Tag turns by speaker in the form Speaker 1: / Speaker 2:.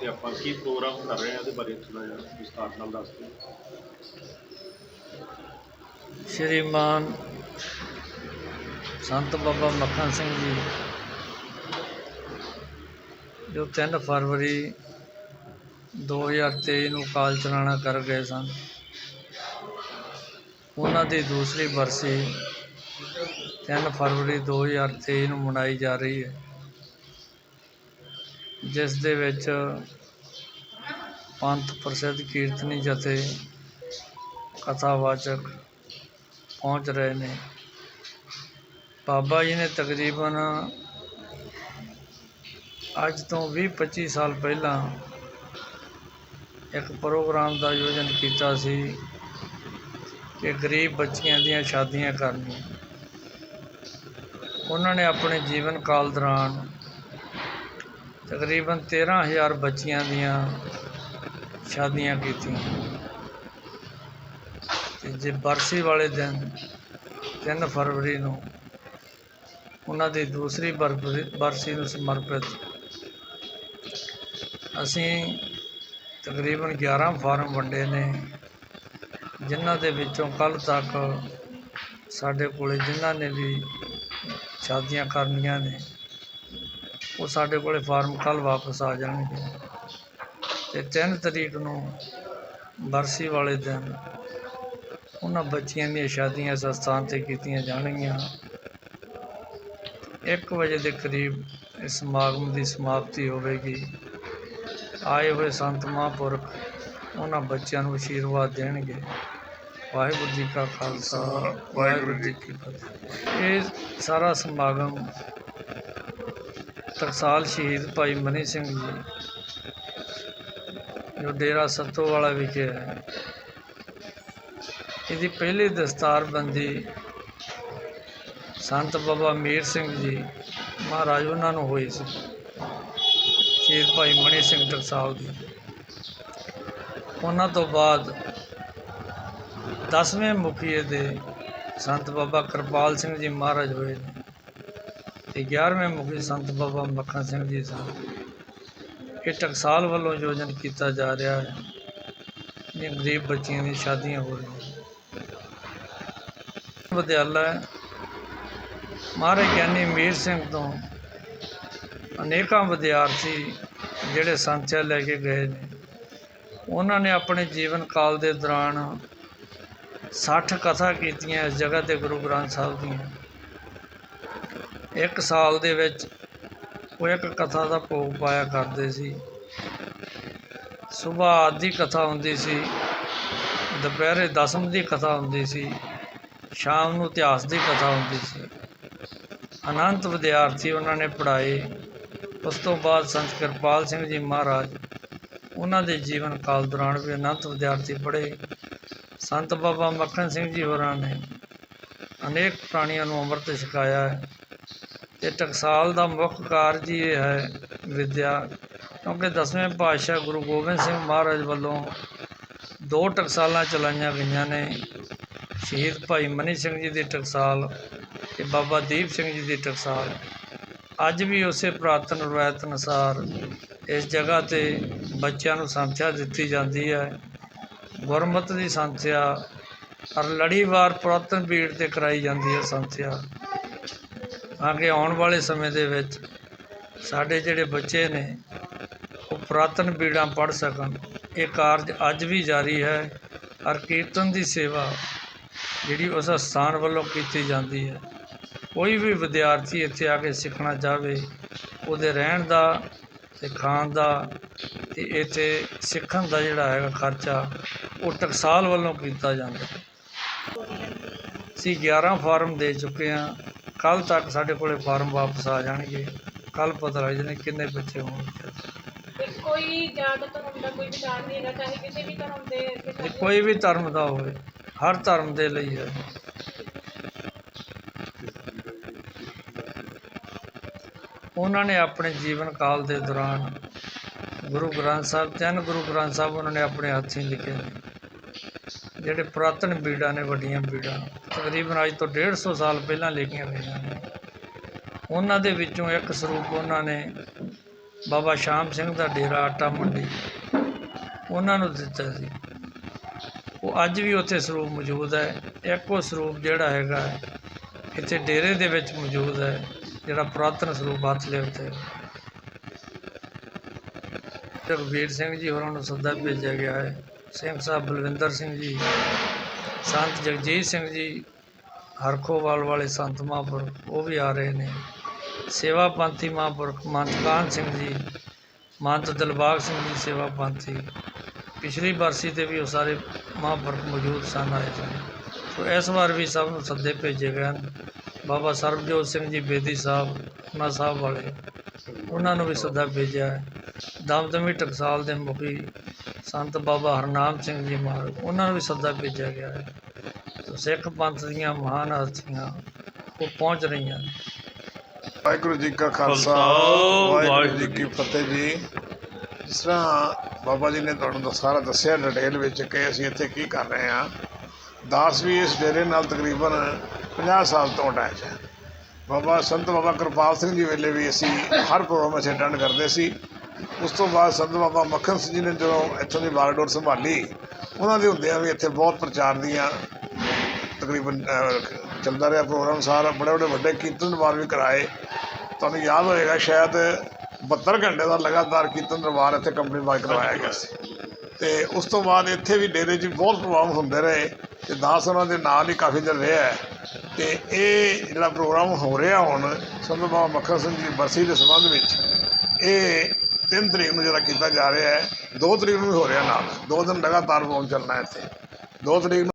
Speaker 1: ਕਾਦੇ ਆਪਾਂ ਕੀ ਪ੍ਰੋਗਰਾਮ ਕਰ ਰਹੇ ਹਾਂ ਇਹਦੇ ਬਾਰੇ ਥੋੜਾ ਜਿਹਾ ਵਿਸਤਾਰ ਨਾਲ ਦੱਸ ਦਿਓ।
Speaker 2: ਸ਼੍ਰੀਮਾਨ ਸੰਤ ਬਾਬਾ ਮੱਖਣ ਸਿੰਘ ਜੀ, ਜੋ 3 ਫਰਵਰੀ 2023 ਨੂੰ ਕਾਲ ਚਲਾਣਾ ਕਰ ਗਏ ਸਨ। ਉਹਨਾਂ ਦੀ ਦੂਸਰੀ ਬਰਸੀ 3 ਫਰਵਰੀ 2023 ਨੂੰ ਮਨਾਈ ਜਾ ਰਹੀ ਹੈ। ਜਿਸ ਦੇ ਵਿੱਚ ਪੰਥ ਪ੍ਰਸਿੱਧ ਕੀਰਤਨੀ ਜਥੇ ਕਥਾਵਾਚਕ ਪਹੁੰਚ ਰਹੇ ਨੇ। ਬਾਬਾ ਜੀ ਨੇ ਤਕਰੀਬਨ ਅੱਜ ਤੋਂ 20-25 ਸਾਲ ਪਹਿਲਾਂ ਇੱਕ ਪ੍ਰੋਗਰਾਮ ਦਾ ਆਯੋਜਨ ਕੀਤਾ ਸੀ ਕਿ ਗਰੀਬ ਬੱਚੀਆਂ ਦੀਆਂ ਸ਼ਾਦੀਆਂ ਕਰਨੀਆਂ। ਉਹਨਾਂ ਨੇ ਆਪਣੇ ਜੀਵਨ ਕਾਲ ਦੌਰਾਨ ਤਕਰੀਬਨ 13000 ਬੱਚੀਆਂ ਦੀਆਂ ਸ਼ਾਦੀਆਂ ਕੀਤੀਆਂ। ਤੇ ਜੇ ਬਰਸੀ ਵਾਲੇ ਦਿਨ 3 ਫਰਵਰੀ ਨੂੰ ਉਹਨਾਂ ਦੀ ਦੂਸਰੀ ਬਰਬਰੀ- ਬਰਸੀ ਨੂੰ ਸਮਰਪਿਤ ਅਸੀਂ ਤਕਰੀਬਨ 11 ਫਾਰਮ ਵੰਡੇ ਨੇ, ਜਿਨ੍ਹਾਂ ਦੇ ਵਿੱਚੋਂ ਕੱਲ ਤੱਕ ਸਾਡੇ ਕੋਲੇ ਜਿਨ੍ਹਾਂ ਨੇ ਵੀ ਸ਼ਾਦੀਆਂ ਕਰਨੀਆਂ ਨੇ, ਉਹ ਸਾਡੇ ਕੋਲੇ ਫਾਰਮ ਕੱਲ ਵਾਪਸ ਆ ਜਾਣਗੇ। ਤੇ 3 ਤਰੀਕ ਨੂੰ ਬਰਸੀ ਵਾਲੇ ਦਿਨ ਉਹਨਾਂ ਬੱਚੀਆਂ ਦੀਆਂ ਸ਼ਾਦੀਆਂ ਇਸ ਸਥਾਨ ਤੇ ਕੀਤੀਆਂ ਜਾਣਗੀਆਂ। 1 ਵਜੇ ਦੇ ਕਰੀਬ ਇਸ ਸਮਾਗਮ ਦੀ ਸਮਾਪਤੀ ਹੋਵੇਗੀ। ਆਏ ਹੋਏ ਸੰਤ ਮਹਾਂਪੁਰਖ ਉਹਨਾਂ ਬੱਚਿਆਂ ਨੂੰ ਅਸ਼ੀਰਵਾਦ ਦੇਣਗੇ। ਵਾਹਿਗੁਰੂ ਜੀ ਕਾ ਖਾਲਸਾ, ਵਾਹਿਗੁਰੂ ਜੀ ਕੀ ਫਤਿਹ। ਇਹ ਸਾਰਾ ਸਮਾਗਮ ਟਕਸਾਲ ਸ਼ਹੀਦ ਭਾਈ ਮਨੀ ਸਿੰਘ ਜੀ ਜੋ ਡੇਰਾ ਸੱਤੋਵਾਲਾ ਵਿਖੇ ਹੈ। ਇਹਦੀ ਪਹਿਲੀ ਦਸਤਾਰਬੰਦੀ ਸੰਤ ਬਾਬਾ ਮੀਰ ਸਿੰਘ ਜੀ ਮਹਾਰਾਜ ਉਹਨਾਂ ਨੂੰ ਹੋਈ ਸੀ। ਸ਼ਹੀਦ ਭਾਈ ਮਣੀ ਸਿੰਘ ਟਕਸਾਲ ਦੀ ਉਹਨਾਂ ਤੋਂ ਬਾਅਦ ਦਸਵੇਂ ਮੁਖੀਏ ਦੇ ਸੰਤ ਬਾਬਾ ਕਿਰਪਾਲ ਸਿੰਘ ਜੀ ਮਹਾਰਾਜ ਹੋਏ ਨੇ ਤੇ 11ਵੇਂ ਮੁਖੀ ਸੰਤ ਬਾਬਾ ਮੱਖਣ ਸਿੰਘ ਜੀ ਸਨ। ਇਹ ਟਕਸਾਲ ਵੱਲੋਂ ਯੋਜਨ ਕੀਤਾ ਜਾ ਰਿਹਾ ਹੈ। ਇਹ ਗਰੀਬ ਬੱਚੀਆਂ ਦੀਆਂ ਸ਼ਾਦੀਆਂ ਹੋ ਰਹੀਆਂ ਵਿਦਿਆਲਾ ਹੈ। ਮਹਾਰਾਜ ਗਿਆਨੀ ਮੀਰ ਸਿੰਘ ਤੋਂ ਅਨੇਕਾਂ ਵਿਦਿਆਰਥੀ ਜਿਹੜੇ ਸੰਥਿਆ ਲੈ ਕੇ ਗਏ ਨੇ। ਉਹਨਾਂ ਨੇ ਆਪਣੇ ਜੀਵਨ ਕਾਲ ਦੇ ਦੌਰਾਨ 60 ਕਥਾ ਕੀਤੀਆਂ ਇਸ ਜਗ੍ਹਾ ਤੇ ਗੁਰੂ ਗ੍ਰੰਥ ਸਾਹਿਬ ਦੀਆਂ। ਇੱਕ ਸਾਲ ਦੇ ਵਿੱਚ ਉਹ ਇੱਕ ਕਥਾ ਦਾ ਭੋਗ ਪਾਇਆ ਕਰਦੇ ਸੀ। ਸਵੇਰ ਆਦੀ ਕਥਾ ਹੁੰਦੀ ਸੀ, ਦੁਪਹਿਰੇ ਦਸਮ ਦੀ ਕਥਾ ਹੁੰਦੀ ਸੀ, ਸ਼ਾਮ ਨੂੰ ਇਤਿਹਾਸ ਦੀ ਕਥਾ ਹੁੰਦੀ ਸੀ। ਅਨੰਤ ਵਿਦਿਆਰਥੀ ਉਹਨਾਂ ਨੇ ਪੜ੍ਹਾਏ। ਉਸ ਤੋਂ ਬਾਅਦ ਸੰਤ ਕਿਰਪਾਲ ਸਿੰਘ ਜੀ ਮਹਾਰਾਜ ਉਹਨਾਂ ਦੇ ਜੀਵਨ ਕਾਲ ਦੌਰਾਨ ਵੀ ਅਨੰਤ ਵਿਦਿਆਰਥੀ ਪੜ੍ਹੇ। ਸੰਤ ਬਾਬਾ ਮੱਖਣ ਸਿੰਘ ਜੀ ਹੋਰਾਂ ਨੇ ਅਨੇਕ ਪ੍ਰਾਣੀਆਂ ਨੂੰ ਅੰਮ੍ਰਿਤ ਛਕਾਇਆ ਹੈ। ਅਤੇ ਟਕਸਾਲ ਦਾ ਮੁੱਖ ਕਾਰਜ ਹੀ ਇਹ ਹੈ ਵਿੱਦਿਆ, ਕਿਉਂਕਿ ਦਸਵੇਂ ਪਾਤਸ਼ਾਹ ਗੁਰੂ ਗੋਬਿੰਦ ਸਿੰਘ ਮਹਾਰਾਜ ਵੱਲੋਂ ਦੋ ਟਕਸਾਲਾਂ ਚਲਾਈਆਂ ਗਈਆਂ ਨੇ, ਸ਼ਹੀਦ ਭਾਈ ਮਨੀ ਸਿੰਘ ਜੀ ਦੀ ਟਕਸਾਲ ਤੇ ਬਾਬਾ ਦੀਪ ਸਿੰਘ ਜੀ ਦੀ ਟਕਸਾਲ। ਅੱਜ ਵੀ ਉਸੇ ਪੁਰਾਤਨ ਰਵਾਇਤ ਅਨੁਸਾਰ ਇਸ ਜਗ੍ਹਾ ਤੇ ਬੱਚਿਆਂ ਨੂੰ ਸੰਥਿਆ ਦਿੱਤੀ ਜਾਂਦੀ ਹੈ। ਗੁਰਮਤ ਦੀ ਸੰਥਿਆ ਹਰ ਲੜੀਵਾਰ ਪੁਰਾਤਨ ਪੀੜ ਤੇ ਕਰਾਈ ਜਾਂਦੀ ਹੈ ਸੰਥਿਆ। ਤਾਂ ਕਿ ਆਉਣ ਵਾਲੇ ਸਮੇਂ ਦੇ ਵਿੱਚ ਸਾਡੇ ਜਿਹੜੇ ਬੱਚੇ ਨੇ, ਉਹ ਪੁਰਾਤਨ ਪੀੜਾਂ ਪੜ੍ਹ ਸਕਣ। ਇਹ ਕਾਰਜ ਅੱਜ ਵੀ ਜਾਰੀ ਹੈ। ਔਰ ਕੀਰਤਨ ਦੀ ਸੇਵਾ ਜਿਹੜੀ ਉਸ ਸਥਾਨ ਵੱਲੋਂ ਕੀਤੀ ਜਾਂਦੀ ਹੈ। ਕੋਈ ਵੀ ਵਿਦਿਆਰਥੀ ਇੱਥੇ ਆ ਕੇ ਸਿੱਖਣਾ ਚਾਹਵੇ, ਉਹਦੇ ਰਹਿਣ ਦਾ ਤੇ ਖਾਣ ਦਾ ਤੇ ਇੱਥੇ ਸਿੱਖਣ ਦਾ ਜਿਹੜਾ ਹੈਗਾ ਖਰਚਾ, ਉਹ ਟਕਸਾਲ ਵੱਲੋਂ ਕੀਤਾ ਜਾਂਦਾ ਹੈ। ਅਸੀਂ 11 ਫਾਰਮ ਦੇ ਚੁੱਕੇ ਹਾਂ। ਕੱਲ ਤੱਕ ਸਾਡੇ ਕੋਲੇ ਫਾਰਮ ਵਾਪਸ ਆ ਜਾਣਗੇ। ਕੱਲ ਪਤਾ ਲੱਗ ਜਾਣੇ ਕਿੰਨੇ ਬੱਚੇ ਹੋਣਗੇ।
Speaker 3: ਕੋਈ ਜਾਤ ਧਰਮ ਦਾ ਕੋਈ ਵਿਚਾਰ ਨਹੀਂ ਹੈਗਾ ਚਾਹੇ ਕਿਸੇ ਵੀ ਧਰਮ ਦੇ ਕਿਸੇ
Speaker 2: ਇਹ ਕੋਈ ਵੀ ਧਰਮ ਦਾ ਹੋਵੇ ਹਰ ਧਰਮ ਦੇ ਲਈ ਹੈ। ਉਹਨਾਂ ਨੇ ਆਪਣੇ ਜੀਵਨ ਕਾਲ ਦੇ ਦੌਰਾਨ ਗੁਰੂ ਗ੍ਰੰਥ ਸਾਹਿਬ ਤਿੰਨ ਗੁਰੂ ਗ੍ਰੰਥ ਸਾਹਿਬ ਉਹਨਾਂ ਨੇ ਆਪਣੇ ਹੱਥੀਂ ਲਿਖੇ ਨੇ। ਜਿਹੜੇ ਪੁਰਾਤਨ ਬੀੜਾਂ ਨੇ, ਵੱਡੀਆਂ ਬੀੜਾਂ ਤਕਰੀਬਨ ਅੱਜ ਤੋਂ 150 ਸਾਲ ਪਹਿਲਾਂ ਲਿਖੀਆਂ ਗਈਆਂ ਨੇ। ਉਹਨਾਂ ਦੇ ਵਿੱਚੋਂ ਇੱਕ ਸਰੂਪ ਉਹਨਾਂ ਨੇ ਬਾਬਾ ਸ਼ਾਮ ਸਿੰਘ ਦਾ ਡੇਰਾ ਆਟਾ ਮੰਡੀ ਉਹਨਾਂ ਨੂੰ ਦਿੱਤਾ ਸੀ। ਉਹ ਅੱਜ ਵੀ ਉੱਥੇ ਸਰੂਪ ਮੌਜੂਦ ਹੈ। ਇੱਕ ਉਹ ਸਰੂਪ ਜਿਹੜਾ ਹੈਗਾ ਇੱਥੇ ਡੇਰੇ ਦੇ ਵਿੱਚ ਮੌਜੂਦ ਹੈ, ਜਿਹੜਾ ਪੁਰਾਤਨ ਸਰੂਪ ਹੱਥ ਲਿਖਦੇ ਰਘਬੀਰ ਸਿੰਘ ਜੀ ਹੋਰਾਂ ਨੂੰ ਸੱਦਾ ਭੇਜਿਆ ਗਿਆ ਹੈ ਸਿੰਘ ਸਾਹਿਬ ਬਲਵਿੰਦਰ ਸਿੰਘ ਜੀ, ਸੰਤ ਜਗਜੀਤ ਸਿੰਘ ਜੀ, ਹਰਖੋਵਾਲ ਵਾਲੇ ਸੰਤ ਮਹਾਂਪੁਰਖ, ਉਹ ਵੀ ਆ ਰਹੇ ਨੇ। ਸੇਵਾ ਪੰਥੀ ਮਹਾਂਪੁਰਖ ਮੰਤ ਕਾਹਨ ਸਿੰਘ ਜੀ ਮੰਤ ਦਿਲਬਾਗ ਸਿੰਘ ਜੀ ਸੇਵਾ ਪੰਥੀ। ਪਿਛਲੀ ਬਰਸੀ ਤੇ ਵੀ ਉਹ ਸਾਰੇ ਮਹਾਂਪੁਰਖ ਮੌਜੂਦ ਸਨ ਆਏ ਸਨ ਸੋ ਇਸ ਵਾਰ ਵੀ ਸਭ ਨੂੰ ਸੱਦੇ ਭੇਜੇ ਗਏ ਹਨ। ਬਾਬਾ ਸਰਬਜੋਤ ਸਿੰਘ ਜੀ, ਬੇਦੀ ਸਾਹਿਬ ਨਾ ਸਾਹਿਬ ਵਾਲੇ, ਉਹਨਾਂ ਨੂੰ ਵੀ ਸੱਦਾ ਭੇਜਿਆ ਹੈ। ਦਮਦਮੀ ਟਕਸਾਲ ਦੇ ਮੁਖੀ ਸੰਤ ਬਾਬਾ ਹਰਨਾਮ ਸਿੰਘ ਜੀ ਮਹਾਰਾਜ ਉਹਨਾਂ ਨੂੰ ਵੀ ਸੱਦਾ ਭੇਜਿਆ ਗਿਆ ਹੈ। ਸਿੱਖ ਪੰਥ ਦੀਆਂ ਮਹਾਨ ਹਸਤੀਆਂ ਉਹ ਪਹੁੰਚ ਰਹੀਆਂ ਨੇ।
Speaker 4: ਵਾਹਿਗੁਰੂ ਜੀ ਕਾ ਖਾਲਸਾ ਵਾਹਿਗੁਰੂ ਜੀ ਕੀ ਫਤਿਹ ਜੀ। ਜਿਸ ਤਰ੍ਹਾਂ ਬਾਬਾ ਜੀ ਨੇ ਤੁਹਾਨੂੰ ਸਾਰਾ ਦੱਸਿਆ ਡਿਟੇਲ ਵਿੱਚ ਕਿ ਅਸੀਂ ਇੱਥੇ ਕੀ ਕਰ ਰਹੇ ਹਾਂ। ਦਾਸ ਵੀ ਇਸ ਡੇਰੇ ਨਾਲ ਤਕਰੀਬਨ 50 ਸਾਲ ਤੋਂ ਅਟੈਚ ਹੈ। ਬਾਬਾ ਸੰਤ ਬਾਬਾ ਕਿਰਪਾਲ ਸਿੰਘ ਜੀ ਵੇਲੇ ਵੀ ਅਸੀਂ ਹਰ ਪ੍ਰੋਗਰਾਮ ਅਸੀਂ ਅਟੈਂਡ ਕਰਦੇ ਸੀ। ਉਸ ਤੋਂ ਬਾਅਦ ਸੰਤ ਬਾਬਾ ਮੱਖਣ ਸਿੰਘ ਜੀ ਨੇ ਜਦੋਂ ਇੱਥੋਂ ਦੀ ਬਾਗਡੋਰ ਸੰਭਾਲੀ, ਉਹਨਾਂ ਦੇ ਹੁੰਦਿਆਂ ਵੀ ਇੱਥੇ ਬਹੁਤ ਪ੍ਰਚਾਰ ਦੀਆਂ ਤਕਰੀਬਨ ਚੱਲਦਾ ਰਿਹਾ ਪ੍ਰੋਗਰਾਮ ਸਾਰਾ, ਬੜੇ ਬੜੇ ਵੱਡੇ ਕੀਰਤਨ ਦਰਬਾਰ ਵੀ ਕਰਾਏ ਤੁਹਾਨੂੰ ਯਾਦ ਹੋਏਗਾ, ਸ਼ਾਇਦ 72 ਘੰਟੇ ਦਾ ਲਗਾਤਾਰ ਕੀਰਤਨ ਦਰਬਾਰ ਇੱਥੇ ਕੰਪਨੀ ਬਾਈ ਕਰਵਾਇਆ ਗਿਆ ਸੀ ਤੇ ਉਸ ਤੋਂ ਬਾਅਦ ਇੱਥੇ ਵੀ ਡੇਰੇ 'ਚ ਬਹੁਤ ਪ੍ਰੋਗਰਾਮ ਹੁੰਦੇ ਰਹੇ ਤੇ ਦਾਸ ਉਹਨਾਂ ਦੇ ਨਾਲ ਹੀ ਕਾਫੀ ਦਿਨ ਰਿਹਾ ਹੈ। ਤੇ ਇਹ ਜਿਹੜਾ ਪ੍ਰੋਗਰਾਮ ਹੋ ਰਿਹਾ ਹੁਣ, ਸੰਤ ਬਾਬਾ ਮੱਖਣ ਸਿੰਘ ਜੀ ਬਰਸੀ ਦੇ ਸੰਬੰਧ ਵਿੱਚ, ਇਹ ਤਿੰਨ ਤਰੀਕ ਨੂੰ ਜਿਹੜਾ ਕੀਤਾ ਜਾ ਰਿਹਾ ਹੈ, ਦੋ ਤਰੀਕ ਨੂੰ ਵੀ ਹੋ ਰਿਹਾ ਨਾਲ, ਦੋ ਦਿਨ ਲਗਾਤਾਰ ਪ੍ਰੋਗਰਾਮ ਚੱਲਣਾ ਇੱਥੇ। ਦੋ ਤਰੀਕ ਨੂੰ